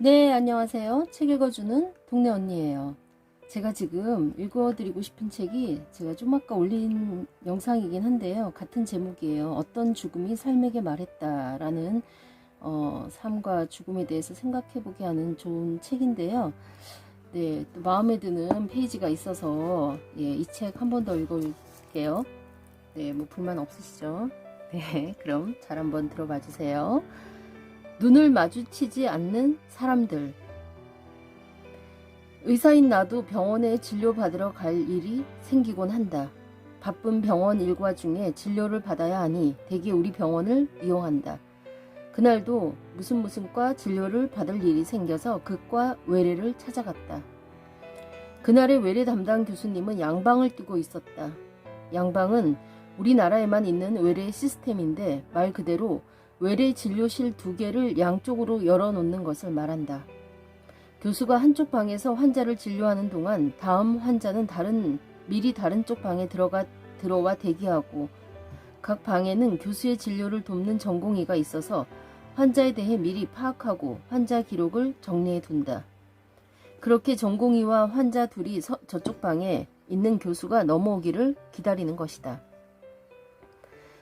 네, 안녕하세요. 책 읽어주는 동네 언니예요. 제가 지금 읽어드리고 싶은 책이 제가 좀 아까 올린 영상이긴 한데요. 같은 제목이에요. 어떤 죽음이 삶에게 말했다라는 어, 삶과 죽음에 대해서 생각해보게 하는 좋은 책인데요. 네, 또 마음에 드는 페이지가 있어서 예, 이 책 한 번 더 읽어볼게요. 네, 뭐 불만 없으시죠? 네, 그럼 잘 한번 들어봐 주세요. 눈을 마주치지 않는 사람들. 의사인 나도 병원에 진료받으러 갈 일이 생기곤 한다. 바쁜 병원 일과 중에 진료를 받아야 하니 대개 우리 병원을 이용한다. 그날도 무슨 무슨 과 진료를 받을 일이 생겨서 그과 외래를 찾아갔다. 그날의 외래 담당 교수님은 양방을 뜨고 있었다. 양방은 우리나라에만 있는 외래 시스템인데 말 그대로 외래 진료실 두 개를 양쪽으로 열어놓는 것을 말한다. 교수가 한쪽 방에서 환자를 진료하는 동안 다음 환자는 다른 미리 다른 쪽 방에 들어가 들어와 대기하고 각 방에는 교수의 진료를 돕는 전공의가 있어서 환자에 대해 미리 파악하고 환자 기록을 정리해 둔다. 그렇게 전공의와 환자 둘이 서- 저쪽 방에 있는 교수가 넘어오기를 기다리는 것이다.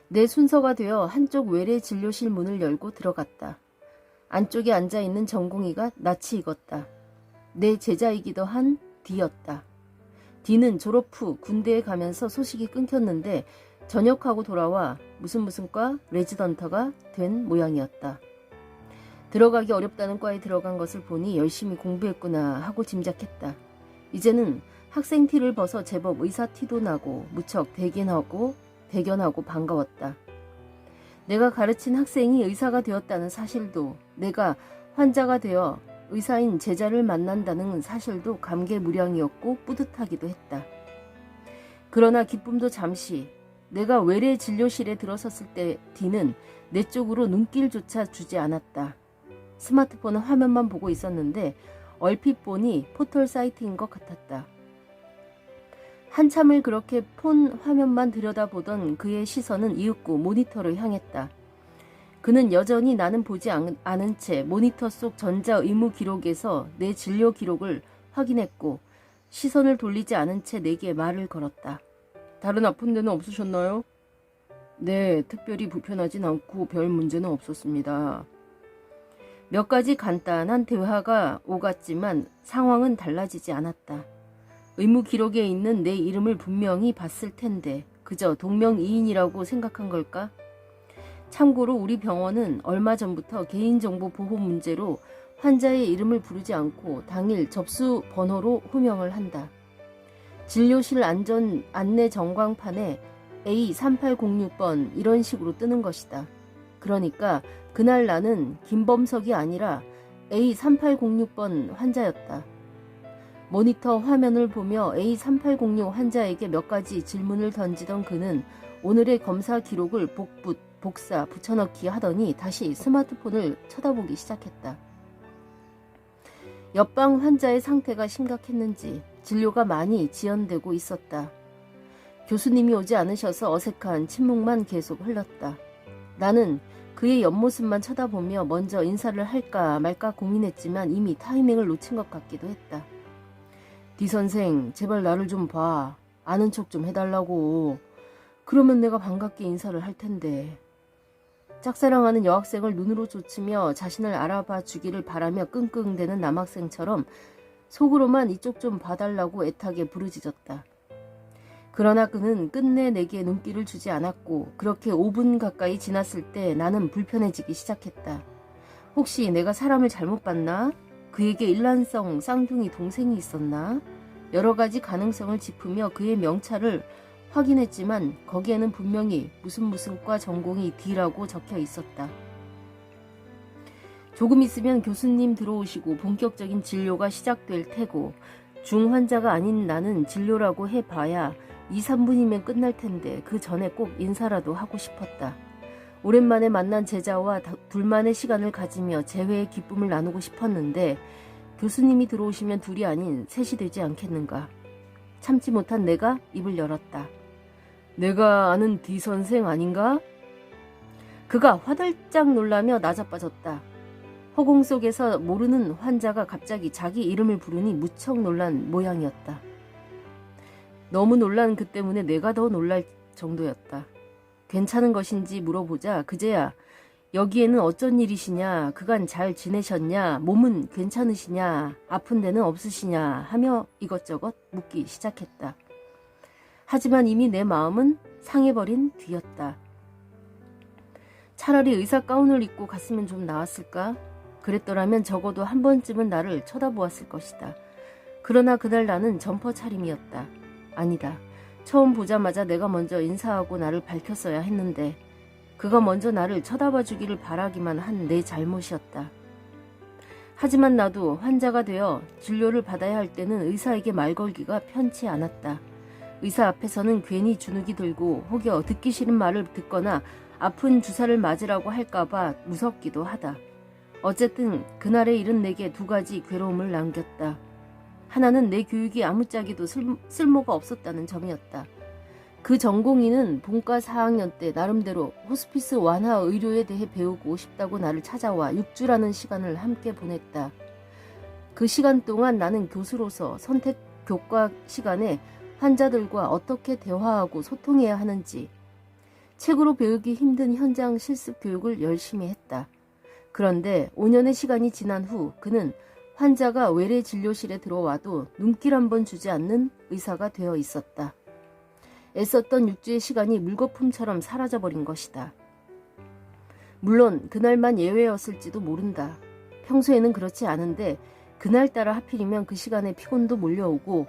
내 순서가 되어 한쪽 외래 진료실 문을 열고 들어갔다. 안쪽에 앉아 있는 전공의가 낯이 익었다. 내 제자이기도 한 D였다. D는 졸업 후 군대에 가면서 소식이 끊겼는데 전역하고 돌아와 무슨 무슨 과 레지던터가 된 모양이었다. 들어가기 어렵다는 과에 들어간 것을 보니 열심히 공부했구나 하고 짐작했다. 이제는 학생 티를 벗어 제법 의사 티도 나고 무척 대견하고 대견하고 반가웠다. 내가 가르친 학생이 의사가 되었다는 사실도 내가 환자가 되어 의사인 제자를 만난다는 사실도 감개무량이었고 뿌듯하기도 했다. 그러나 기쁨도 잠시 내가 외래 진료실에 들어섰을 때 디는 내 쪽으로 눈길조차 주지 않았다. 스마트폰은 화면만 보고 있었는데 얼핏 보니 포털 사이트인 것 같았다. 한참을 그렇게 폰 화면만 들여다보던 그의 시선은 이윽고 모니터를 향했다. 그는 여전히 나는 보지 않- 않은 채 모니터 속 전자 의무 기록에서 내 진료 기록을 확인했고 시선을 돌리지 않은 채 내게 말을 걸었다. 다른 아픈 데는 없으셨나요? 네, 특별히 불편하진 않고 별 문제는 없었습니다. 몇 가지 간단한 대화가 오갔지만 상황은 달라지지 않았다. 의무 기록에 있는 내 이름을 분명히 봤을 텐데 그저 동명이인이라고 생각한 걸까? 참고로 우리 병원은 얼마 전부터 개인정보 보호 문제로 환자의 이름을 부르지 않고 당일 접수 번호로 호명을 한다. 진료실 안전 안내 전광판에 A3806번 이런 식으로 뜨는 것이다. 그러니까 그날 나는 김범석이 아니라 A3806번 환자였다. 모니터 화면을 보며 A3806 환자에게 몇 가지 질문을 던지던 그는 오늘의 검사 기록을 복붙, 복사, 붙여넣기 하더니 다시 스마트폰을 쳐다보기 시작했다. 옆방 환자의 상태가 심각했는지 진료가 많이 지연되고 있었다. 교수님이 오지 않으셔서 어색한 침묵만 계속 흘렀다. 나는 그의 옆모습만 쳐다보며 먼저 인사를 할까 말까 고민했지만 이미 타이밍을 놓친 것 같기도 했다. 디 선생, 제발 나를 좀 봐. 아는 척 좀 해달라고. 그러면 내가 반갑게 인사를 할 텐데. 짝사랑하는 여학생을 눈으로 쫓으며 자신을 알아봐 주기를 바라며 끙끙대는 남학생처럼 속으로만 이쪽 좀 봐달라고 애타게 부르짖었다. 그러나 그는 끝내 내게 눈길을 주지 않았고 그렇게 5분 가까이 지났을 때 나는 불편해지기 시작했다. 혹시 내가 사람을 잘못 봤나? 그에게 일란성 쌍둥이 동생이 있었나? 여러 가지 가능성을 짚으며 그의 명찰을 확인했지만 거기에는 분명히 무슨 무슨 과 전공이 D라고 적혀 있었다. 조금 있으면 교수님 들어오시고 본격적인 진료가 시작될 테고 중환자가 아닌 나는 진료라고 해봐야 2, 3분이면 끝날 텐데 그 전에 꼭 인사라도 하고 싶었다. 오랜만에 만난 제자와 다- 둘만의 시간을 가지며 재회의 기쁨을 나누고 싶었는데 교수님이 들어오시면 둘이 아닌 셋이 되지 않겠는가. 참지 못한 내가 입을 열었다. 내가 아는 D 선생 아닌가? 그가 화들짝 놀라며 나자빠졌다. 허공 속에서 모르는 환자가 갑자기 자기 이름을 부르니 무척 놀란 모양이었다. 너무 놀란 그 때문에 내가 더 놀랄 정도였다. 괜찮은 것인지 물어보자 그제야 여기에는 어쩐 일이시냐 그간 잘 지내셨냐 몸은 괜찮으시냐 아픈 데는 없으시냐 하며 이것저것 묻기 시작했다. 하지만 이미 내 마음은 상해버린 뒤였다. 차라리 의사 가운을 입고 갔으면 좀 나았을까? 그랬더라면 적어도 한 번쯤은 나를 쳐다보았을 것이다. 그러나 그날 나는 점퍼 차림이었다. 아니다. 처음 보자마자 내가 먼저 인사하고 나를 밝혔어야 했는데 그가 먼저 나를 쳐다봐 주기를 바라기만 한 내 잘못이었다. 하지만 나도 환자가 되어 진료를 받아야 할 때는 의사에게 말 걸기가 편치 않았다. 의사 앞에서는 괜히 주눅이 들고 혹여 듣기 싫은 말을 듣거나 아픈 주사를 맞으라고 할까봐 무섭기도 하다. 어쨌든 그날의 일은 내게 두 가지 괴로움을 남겼다. 하나는 내 교육이 아무짝에도 쓸, 쓸모가 없었다는 점이었다. 그 전공의는 본과 4학년 때 나름대로 호스피스 완화 의료에 대해 배우고 싶다고 나를 찾아와 6주라는 시간을 함께 보냈다. 그 시간 동안 나는 교수로서 선택 교과 시간에 환자들과 어떻게 대화하고 소통해야 하는지 책으로 배우기 힘든 현장 실습 교육을 열심히 했다. 그런데 5년의 시간이 지난 후 그는 환자가 외래 진료실에 들어와도 눈길 한 번 주지 않는 의사가 되어 있었다. 애썼던 6주의 시간이 물거품처럼 사라져버린 것이다. 물론 그날만 예외였을지도 모른다. 평소에는 그렇지 않은데 그날따라 하필이면 그 시간에 피곤도 몰려오고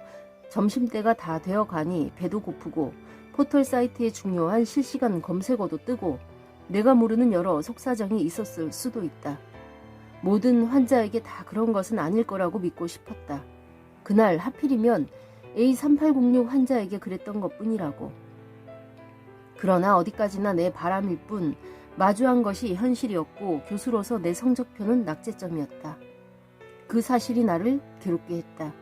점심때가 다 되어 가니 배도 고프고 포털 사이트에 중요한 실시간 검색어도 뜨고 내가 모르는 여러 속사정이 있었을 수도 있다. 모든 환자에게 다 그런 것은 아닐 거라고 믿고 싶었다. 그날 하필이면 A3806 환자에게 그랬던 것 뿐이라고. 그러나 어디까지나 내 바람일 뿐 마주한 것이 현실이었고 교수로서 내 성적표는 낙제점이었다. 그 사실이 나를 괴롭게 했다.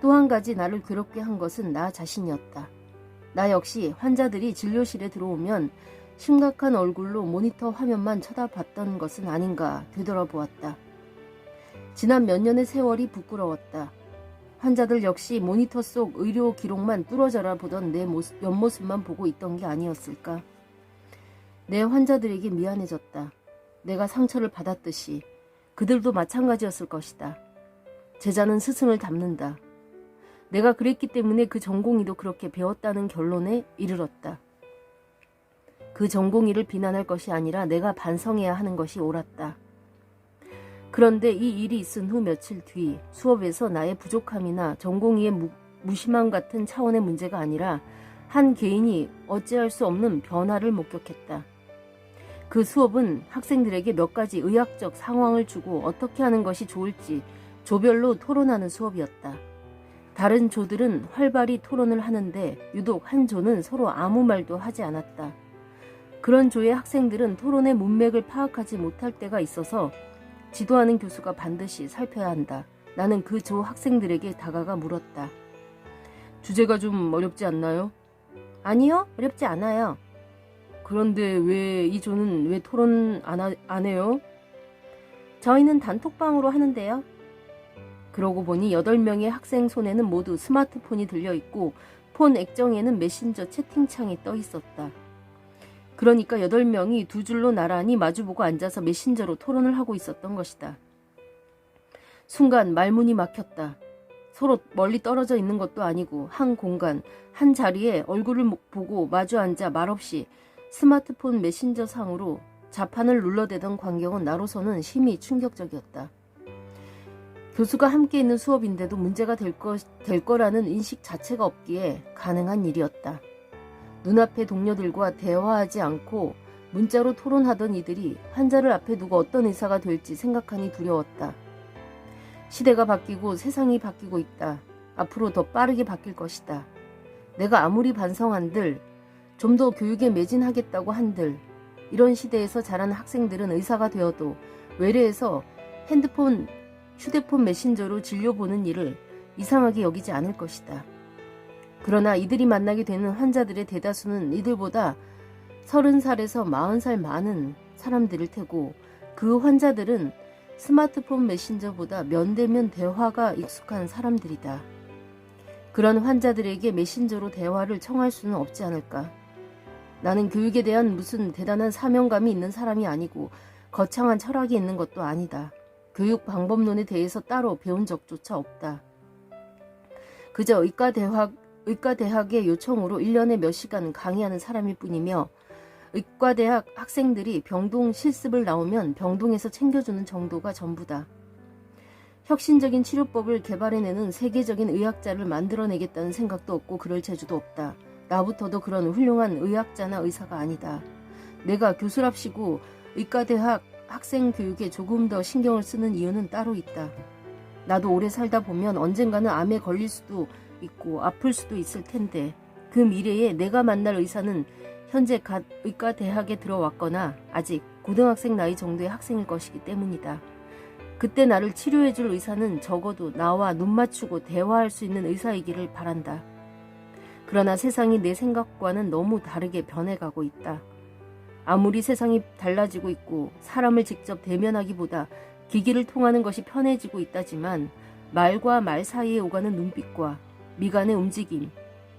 또 한 가지 나를 괴롭게 한 것은 나 자신이었다. 나 역시 환자들이 진료실에 들어오면 심각한 얼굴로 모니터 화면만 쳐다봤던 것은 아닌가 되돌아보았다. 지난 몇 년의 세월이 부끄러웠다. 환자들 역시 모니터 속 의료 기록만 뚫어져라 보던 내 모습, 옆모습만 보고 있던 게 아니었을까. 내 환자들에게 미안해졌다. 내가 상처를 받았듯이 그들도 마찬가지였을 것이다. 제자는 스승을 닮는다. 내가 그랬기 때문에 그 전공의도 그렇게 배웠다는 결론에 이르렀다. 그 전공의를 비난할 것이 아니라 내가 반성해야 하는 것이 옳았다. 그런데 이 일이 있은 후 며칠 뒤 수업에서 나의 부족함이나 전공의의 무, 무심함 같은 차원의 문제가 아니라 한 개인이 어찌할 수 없는 변화를 목격했다. 그 수업은 학생들에게 몇 가지 의학적 상황을 주고 어떻게 하는 것이 좋을지 조별로 토론하는 수업이었다. 다른 조들은 활발히 토론을 하는데 유독 한 조는 서로 아무 말도 하지 않았다. 그런 조의 학생들은 토론의 문맥을 파악하지 못할 때가 있어서 지도하는 교수가 반드시 살펴야 한다. 나는 그 조 학생들에게 다가가 물었다. 주제가 좀 어렵지 않나요? 아니요, 어렵지 않아요. 그런데 왜 이 조는 왜 토론 안, 하, 안 해요? 저희는 단톡방으로 하는데요. 그러고 보니 8명의 학생 손에는 모두 스마트폰이 들려있고 폰 액정에는 메신저 채팅창이 떠 있었다. 그러니까 8명이 두 줄로 나란히 마주보고 앉아서 메신저로 토론을 하고 있었던 것이다. 순간 말문이 막혔다. 서로 멀리 떨어져 있는 것도 아니고 한 공간, 한 자리에 얼굴을 보고 마주 앉아 말없이 스마트폰 메신저 상으로 자판을 눌러대던 광경은 나로서는 심히 충격적이었다. 교수가 함께 있는 수업인데도 문제가 될, 거, 될 거라는 인식 자체가 없기에 가능한 일이었다. 눈앞의 동료들과 대화하지 않고 문자로 토론하던 이들이 환자를 앞에 두고 어떤 의사가 될지 생각하니 두려웠다. 시대가 바뀌고 세상이 바뀌고 있다. 앞으로 더 빠르게 바뀔 것이다. 내가 아무리 반성한들, 좀 더 교육에 매진하겠다고 한들, 이런 시대에서 자란 학생들은 의사가 되어도 외래에서 핸드폰, 휴대폰 메신저로 진료 보는 일을 이상하게 여기지 않을 것이다. 그러나 이들이 만나게 되는 환자들의 대다수는 이들보다 30살에서 40살 많은 사람들일 테고 그 환자들은 스마트폰 메신저보다 면대면 대화가 익숙한 사람들이다. 그런 환자들에게 메신저로 대화를 청할 수는 없지 않을까. 나는 교육에 대한 무슨 대단한 사명감이 있는 사람이 아니고 거창한 철학이 있는 것도 아니다. 교육 방법론에 대해서 따로 배운 적조차 없다. 그저 의과 대학, 의과대학의 요청으로 1년에 몇 시간 강의하는 사람일 뿐이며 의과대학 학생들이 병동 실습을 나오면 병동에서 챙겨주는 정도가 전부다. 혁신적인 치료법을 개발해내는 세계적인 의학자를 만들어내겠다는 생각도 없고 그럴 재주도 없다. 나부터도 그런 훌륭한 의학자나 의사가 아니다. 내가 교수랍시고 의과대학 학생 교육에 조금 더 신경을 쓰는 이유는 따로 있다. 나도 오래 살다 보면 언젠가는 암에 걸릴 수도 있고 아플 수도 있을 텐데 그 미래에 내가 만날 의사는 현재 갓 의과 대학에 들어왔거나 아직 고등학생 나이 정도의 학생일 것이기 때문이다. 그때 나를 치료해줄 의사는 적어도 나와 눈 맞추고 대화할 수 있는 의사이기를 바란다. 그러나 세상이 내 생각과는 너무 다르게 변해가고 있다. 아무리 세상이 달라지고 있고 사람을 직접 대면하기보다 기기를 통하는 것이 편해지고 있다지만 말과 말 사이에 오가는 눈빛과 미간의 움직임,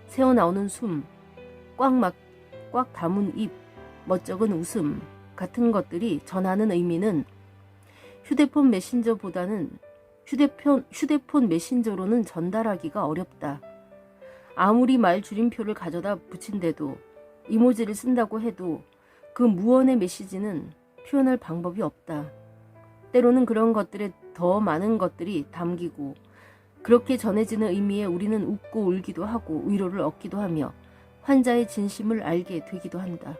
새어나오는 숨, 꽉 막, 꽉 담은 입, 멋쩍은 웃음 같은 것들이 전하는 의미는 휴대폰 메신저보다는 휴대폰, 휴대폰 메신저로는 전달하기가 어렵다. 아무리 말 줄임표를 가져다 붙인데도 이모지를 쓴다고 해도 그 무언의 메시지는 표현할 방법이 없다. 때로는 그런 것들에 더 많은 것들이 담기고 그렇게 전해지는 의미에 우리는 웃고 울기도 하고 위로를 얻기도 하며 환자의 진심을 알게 되기도 한다.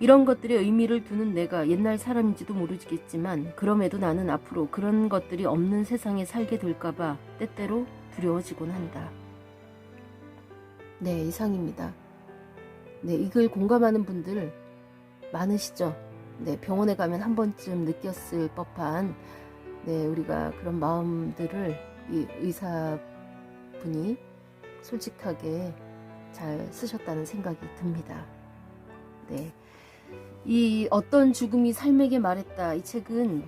이런 것들의 의미를 두는 내가 옛날 사람인지도 모르겠지만 그럼에도 나는 앞으로 그런 것들이 없는 세상에 살게 될까봐 때때로 두려워지곤 한다. 네, 이상입니다. 네, 이걸 공감하는 분들 많으시죠? 네, 병원에 가면 한 번쯤 느꼈을 법한 네, 우리가 그런 마음들을 이 의사분이 솔직하게 잘 쓰셨다는 생각이 듭니다. 네. 이 어떤 죽음이 삶에게 말했다. 이 책은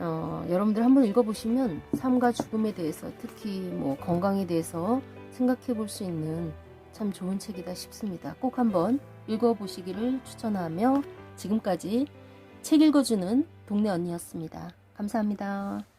어, 여러분들 한번 읽어보시면 삶과 죽음에 대해서 특히 뭐 건강에 대해서 생각해 볼 수 있는 참 좋은 책이다 싶습니다. 꼭 한번 읽어보시기를 추천하며 지금까지 책 읽어주는 동네 언니였습니다. 감사합니다.